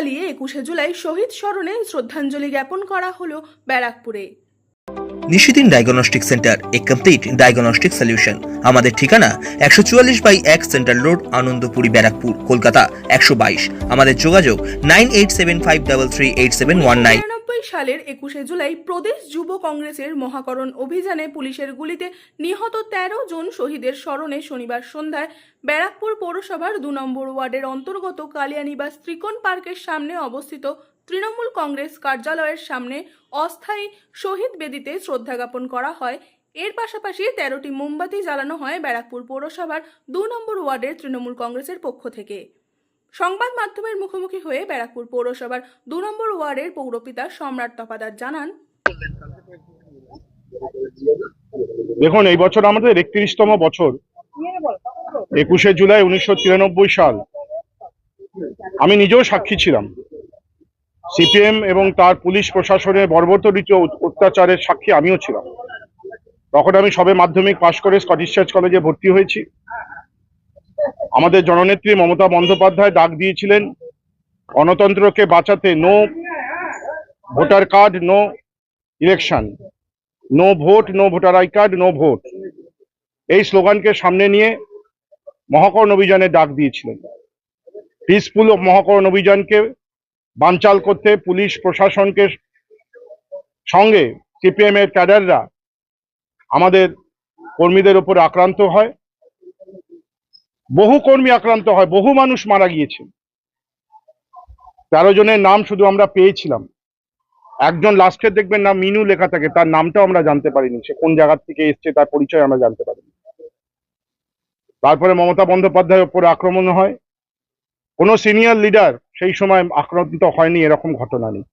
জ্বালিয়ে একুশে জুলাই শহীদ স্মরণে শ্রদ্ধাঞ্জলি জ্ঞাপন করা হলো ব্যারাকপুরে। Nishidin diagnostic centre, a complete diagnostic solution আমাদের ঠিকানা একশো চুয়াল্লিশ বাই এক সেন্ট্রাল রোড, আনন্দপুরি, ব্যারাকপুর, কলকাতা, একশো বাইশ। আমাদের যোগাযোগ nine eight seven five double three eight seven one nine. সালের একুশে জুলাই প্রদেশ যুব কংগ্রেসের মহাকরণ অভিযানে পুলিশের গুলিতে নিহত তেরো জন শহীদের স্মরণে শনিবার সন্ধ্যায় ব্যারাকপুর পৌরসভার দু নম্বর ওয়ার্ডের অন্তর্গত কালিয়ানিবাস ত্রিকোণ পার্কের সামনে অবস্থিত তৃণমূল কংগ্রেস কার্যালয়ের সামনে অস্থায়ী শহীদ বেদিতে শ্রদ্ধা জ্ঞাপন করা হয়। এর পাশাপাশি তেরোটি মোমবাতি জ্বালানো হয় ব্যারাকপুর পৌরসভার দু নম্বর ওয়ার্ডের তৃণমূল কংগ্রেসের পক্ষ থেকে। সংবাদ মাধ্যমের মুখোমুখি হয়ে ব্যারাকপুর পৌরসভার দু নম্বর ওয়ার্ডের পৌরপিতা সম্রাট তপাদার জানান, দেখুন, এই বছর আমাদের একত্রিশতম বছর, একুশে জুলাই উনিশশো তিরানব্বই সাল। আমি নিজেও সাক্ষী ছিলাম। সিপিএম এবং তার পুলিশ প্রশাসনের বর্বতরিত অত্যাচারের সাক্ষী আমিও ছিলাম। তখন আমি সবে মাধ্যমিক পাশ করে স্কটিশ চার্চ কলেজে ভর্তি হয়েছি। আমাদের জননেত্রী মমতা বন্দ্যোপাধ্যায় ডাক দিয়েছিলেন, গণতন্ত্রকে বাঁচাতে no voter card no election no vote no voter I card no vote এই স্লোগানকে সামনে নিয়ে মহাকরণ অভিযানে ডাক দিয়েছিলেন। পিসফুল মহাকরণ অভিযানকে বানচাল করতে পুলিশ প্রশাসনকে সঙ্গে সিপিএম এর ক্যাডাররা আমাদের কর্মীদের উপর আক্রান্ত হয়। বহু কর্মী আক্রান্ত হয়, বহু মানুষ মারা গিয়েছে। তেরো জনের নাম শুধু আমরা পেয়েছিলাম। একজন লাস্টে দেখবেন না, মিনু লেখা থাকে, তার নামটাও আমরা জানতে পারিনি, সে কোন জায়গার থেকে এসছে, তার পরিচয় আমরা জানতে পারিনি। তারপরে মমতা বন্দ্যোপাধ্যায়ের উপর আক্রমণ হয়। কোনো সিনিয়র লিডার সেই সময় আক্রান্ত হয়নি, এরকম ঘটনা নেই।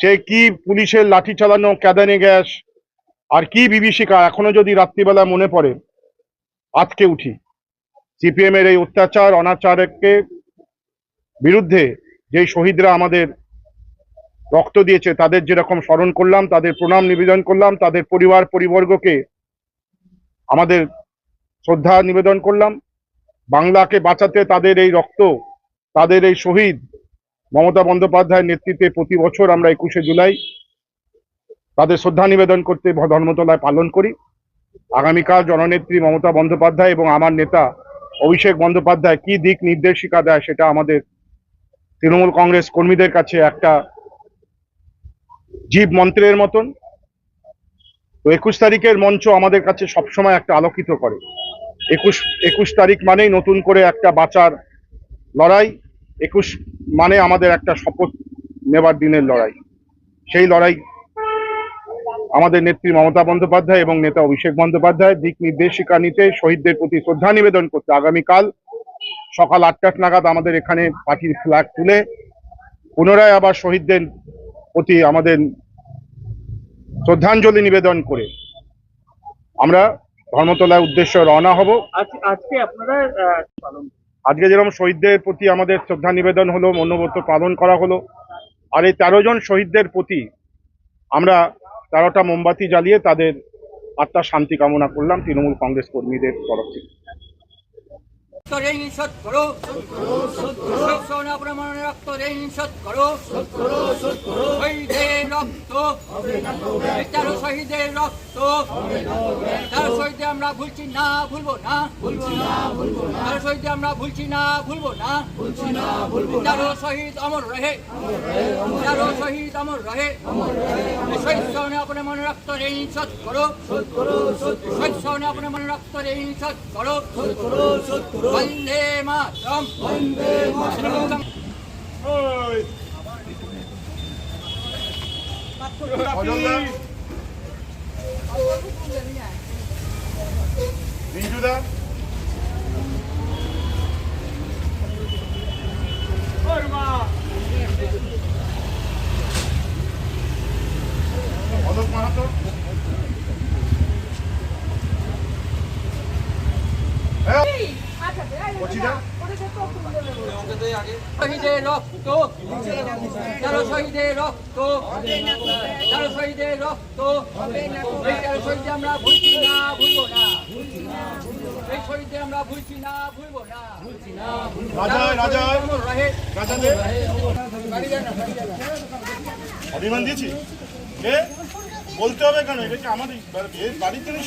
সে কি পুলিশের লাঠি চালানো, ক্যাদানে গ্যাস, আর কি বিভীষিকা, এখনও যদি রাত্রিবেলা মনে পড়ে আজকে উঠি। সিপিএম এর এই অত্যাচার, অনাচারকে বিরুদ্ধে যেই শহীদরা আমাদের রক্ত দিয়েছে, তাদের যেরকম স্মরণ করলাম, তাদের প্রণাম নিবেদন করলাম, তাদের পরিবার, পরিবর্গকে আমাদের শ্রদ্ধা নিবেদন করলাম। বাংলাকে বাঁচাতে তাদের এই রক্ত, তাদের এই শহীদ মমতা বন্দ্যোপাধ্যায়ের নেতৃত্বে প্রতি বছর আমরা একুশে জুলাই তাদের শ্রদ্ধা নিবেদন করতে ধর্মতলায় পালন করি। আগামীকাল জননেত্রী মমতা বন্দ্যোপাধ্যায় এবং আমার নেতা অভিষেক বন্দ্যোপাধ্যায় কি দিক নির্দেশিকা দেয় সেটা আমাদের তৃণমূল কংগ্রেস কর্মীদের কাছে একটা জীব মন্ত্রের মতন। তো একুশ তারিখের মঞ্চ আমাদের কাছে সবসময় একটা আলোকিত করে। একুশ একুশ তারিখ মানেই নতুন করে একটা বাঁচার লড়াই। একুশ মানে আমাদের একটা শপথ নেবার দিনের লড়াই। সেই লড়াই আমাদের নেত্রী মমতা বন্দ্যোপাধ্যায় এবং নেতা অভিষেক বন্দ্যোপাধ্যায় দিক নির্দেশিকা নিতে শহীদদের প্রতি শ্রদ্ধা নিবেদন করতে আগামীকাল সকাল আটটা নাগাদ আমাদের এখানে পার্টির ফ্ল্যাগ তুলে পুনরায় আবার শহীদদের প্রতি আমাদের শ্রদ্ধাঞ্জলি নিবেদন করে আমরা ধর্মতলার উদ্দেশ্যে রওনা হব। আজকে আপনারা আজকে যেরকম শহীদদের প্রতি আমাদের শ্রদ্ধা নিবেদন হলো মনোবত পালন করা হলো আর এই তেরো জন শহীদদের প্রতি আমরা তেরোটা মোমবাতি জ্বালিয়ে তাদের আত্মার শান্তি কামনা করলাম তৃণমূল কংগ্রেস কর্মীদের তরফ থেকে। রক্তরেহীন সৎ করো সোনা প্রমাণ রক্তরেহীন সৎ করো শহীদের রক্ত তার শহীদের রক্ত তার শহীদে আমরা ভুলছি না ভুলবো না তার শহীদে আমরা ভুলছি না ভুলবো না তারও শহীদ অমর রহে তারও শহীদ অমর রহে শহীদ সহনে আপনার মনে রক্তরেহীন সৎ করো শহীদ সহনে আপনার মনে রক্তরেহীন সৎ করো করো वन्दे मातरम् वन्दे मातरम् ओय Vincudan. Forma. Odak manato. Hey. শহীদের রক্ত। তেরো শহীদের রক্ত। তেরো শহীদের রক্ত। এই তেরো শহীদে আমরা ভুলছি না ভুলবো না। এই শহীদে আমরা ভুলছি না ভুলবো না। অভিমান দিয়েছি। বলতে হবে কেন? এটা কি আমাদের? বা- এর বাড়ির জিনিস